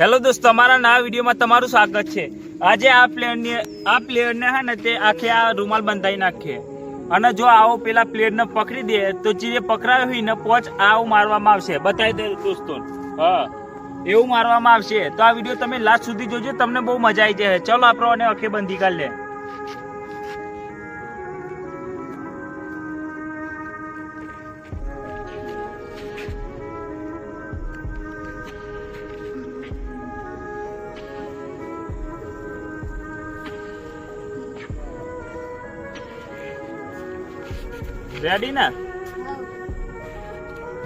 Hello દોસ્તો, અમારા નવા વિડીયોમાં તમારું સ્વાગત છે. આજે આ પ્લેયરની આ પ્લેયરને હે ને તે આખે આ રૂમાલ બંધાઈ નાખીએ. અને જો આવો પેલા પ્લેયરને પકડી દે, તો જે પકડાયો હોય ને પોચ આવું મારવામાં આવશે. બતાવી દે દોસ્તો. હા, એવું મારવામાં આવશે. તો આ વીડિયો તમે લાસ્ટ સુધી જોજો, તમને બહુ મજા આવી જાય ચલો આપણો અને આંખે બંધી કાઢ લે. રેડી ને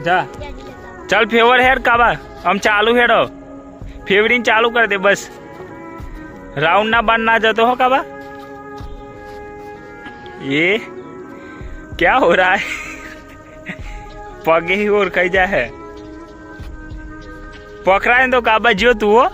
જા ચાલ ફેવર હેડ કાબા આમ ચાલુ હેડો ફેવરિંગ ચાલુ કરી દે બસ રાઉન્ડ ના બાર ના જતો હો કાબા ये क्या हो रहा है पगे ही और कही जा है पकड़ा है तो काबा जो तू हो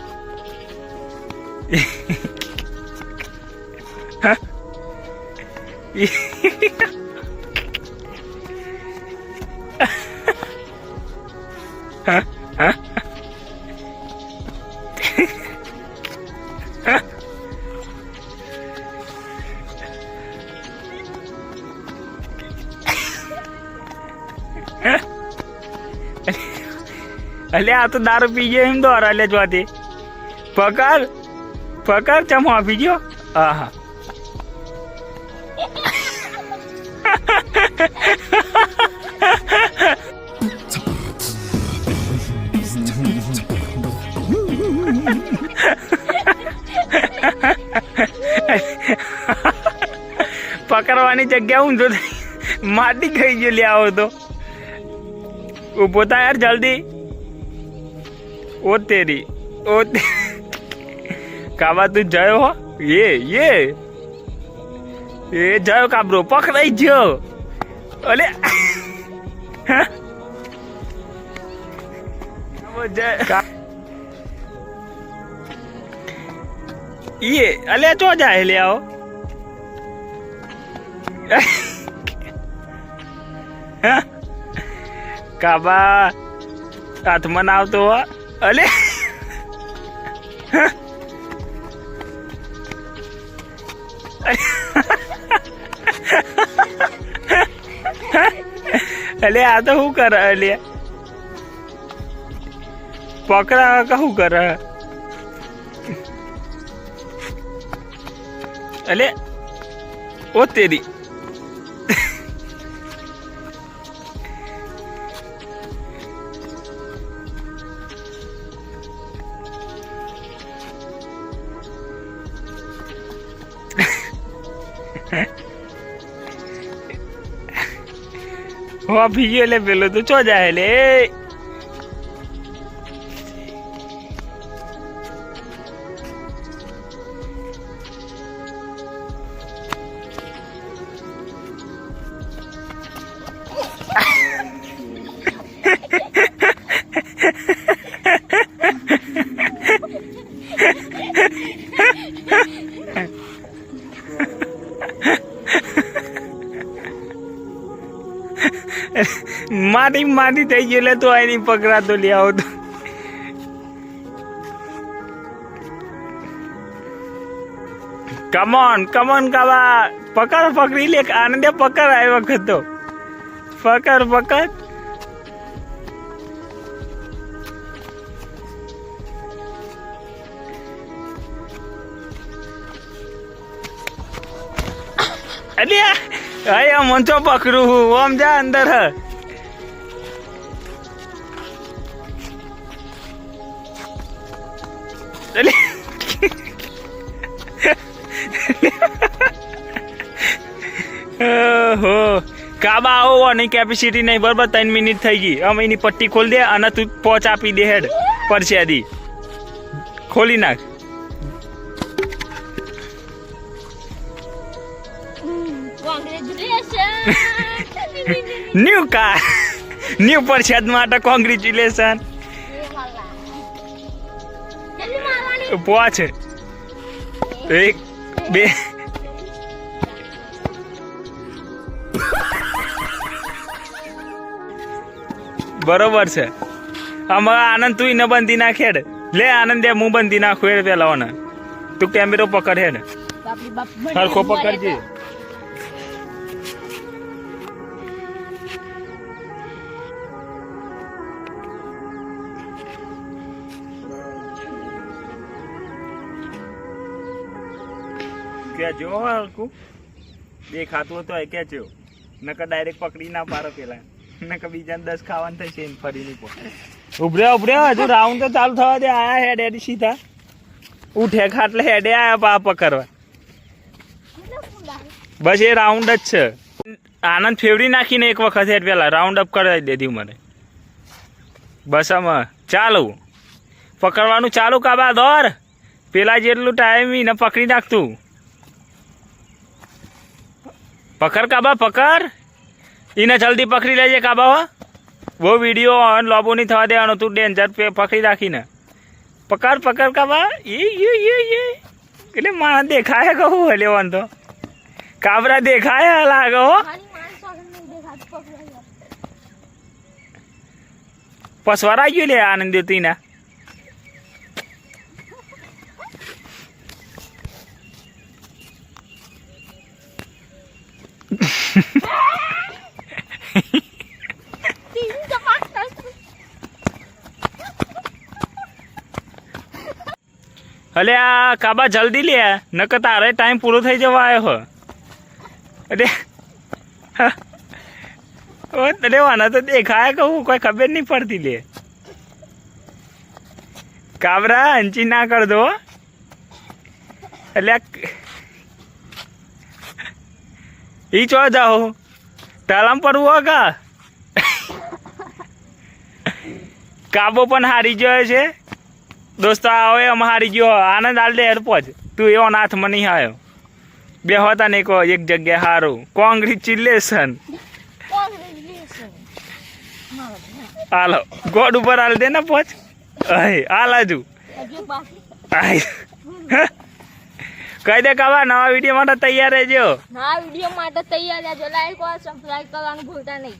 અલે, આ તો દારૂ પી ગયો એમ દોરા અલે જોતી પકડ પકડ, ચમ આપી ગયો? આહા. પકડવાની જગ્યા ઊંધો થઈ માટી ખાઈ ગયો લે આવો તો. ઊભો થા યાર જલ્દી. ઓ તેરી ઓ કાબા તું જયો હો? એ એ. એ જયો કાબરો પકડાઈ ગયો. અલે. ઈએ અલે ચો જાય લે આવો? હા? કાબા. હાથમાં ના આવતો અલે. અલે, આ તો શું કરે, અલે? પકડા કે શું કરે? અલે, ઓ તેરી. હો ભીયો લે પેલો તો ચો જાય લે માટી માટી થઈ એટલે તો એની પકડાતો લઈ આવો તો. કમોન કમોન કાવા. પકડ, પકડી લે આનંદે પકડ આ વખત તો પકડ પકડ. અલ્યા અહીંયા મંચો પકડું હું. ઓમ જા અંદર હ. ઓહો. કાબા આવો અને કેપેસિટી નહીં બરાબર? ત્રણ મિનિટ થઈ ગઈ. આમ એની પટ્ટી ખોલી દે અને તું પોચ આપી દે હેડ પરસ્યાદી ખોલી નાખ. ન્યુ કાર ન્યુ પરસેદ માટે કોંગ્રેચ્યુલેશન પોચ. એક બે. બરોબર છે. આમાં આનંદ તું ન બંધી નાખેડ લે આનંદ હું બંધી નાખું એ પેલા ને તું કેમેરો પકડ હેડ. ને સરખો પકડજે. કે જો હલકું. દેખાતું હતું એ કે છે નકર ડાયરેક્ટ પકડી ના પાડો પેલા. નકર બીજાને દસ ખાવાનું થશે એમ ફરી નહીં ઉભર્યા ઉભરે ઉભરે, હજુ રાઉન્ડ તો ચાલુ થવા દે. આયા હેડ હેડ સીધા. ઉઠે ખાટલે હેડે, આયા પા પકડવા. બસ એ રાઉન્ડ જ છે. આનંદ ફેવડી નાખીને એક વખત હેડ પેલા. રાઉન્ડ અપ કરાવી દેધી મને. બસ આમાં, ચાલુ. પકડવાનું ચાલુ કાબા દોર પેલા જેટલું ટાઈમ ને પકડી નાખતું. પકડ કાબા પકડ. એને જલ્દી પકડી લેજે કાબા હો. બહુ વીડિયો ઓન લોબો નહીં થવા દેવાનો. તું ડેન્જર પકડી રાખીને. પકડ પકડ કાબા. એ એ યે યે એટલે માણસ દેખાય કહું હલે તો? કાબરા દેખાય લાગે હો. પસવારા ગયું લે આનંદ તીના તીન કપાક થશે અલે આ કાબા જલ્દી લે, નકર તારે ટાઈમ પૂરો થઈ જવા આવ્યો હો. અરે ઓ વાના તો દેખાય કહું, કોઈ ખબર નહીં પડતી લે. કાબરા, હંચી ના કર દો એટલે આ- ઈ ચો જાઓ તાલામ પડવું કા? કાબો પણ હારી ગયો છે. દોસ્તો આવો એમ હારી ગયો. આનંદ આલ દે પહોંચ તું એવો નાથ મની આવ્યો બે હોતા ને કહો એક જગ્યાએ હારું. કોંગ્રેચ્યુલેશન હાલો ગોડ ઉપર હાલ દે ને અહી હાલ હજુ. કહી દે કાવા નવા વીડિયો માટે તૈયાર રહેજો. નવા વીડિયો માટે તૈયાર રહેજો. લાઈક કરો સબસ્ક્રાઇબ કરવાનું ભૂલતા નહીં.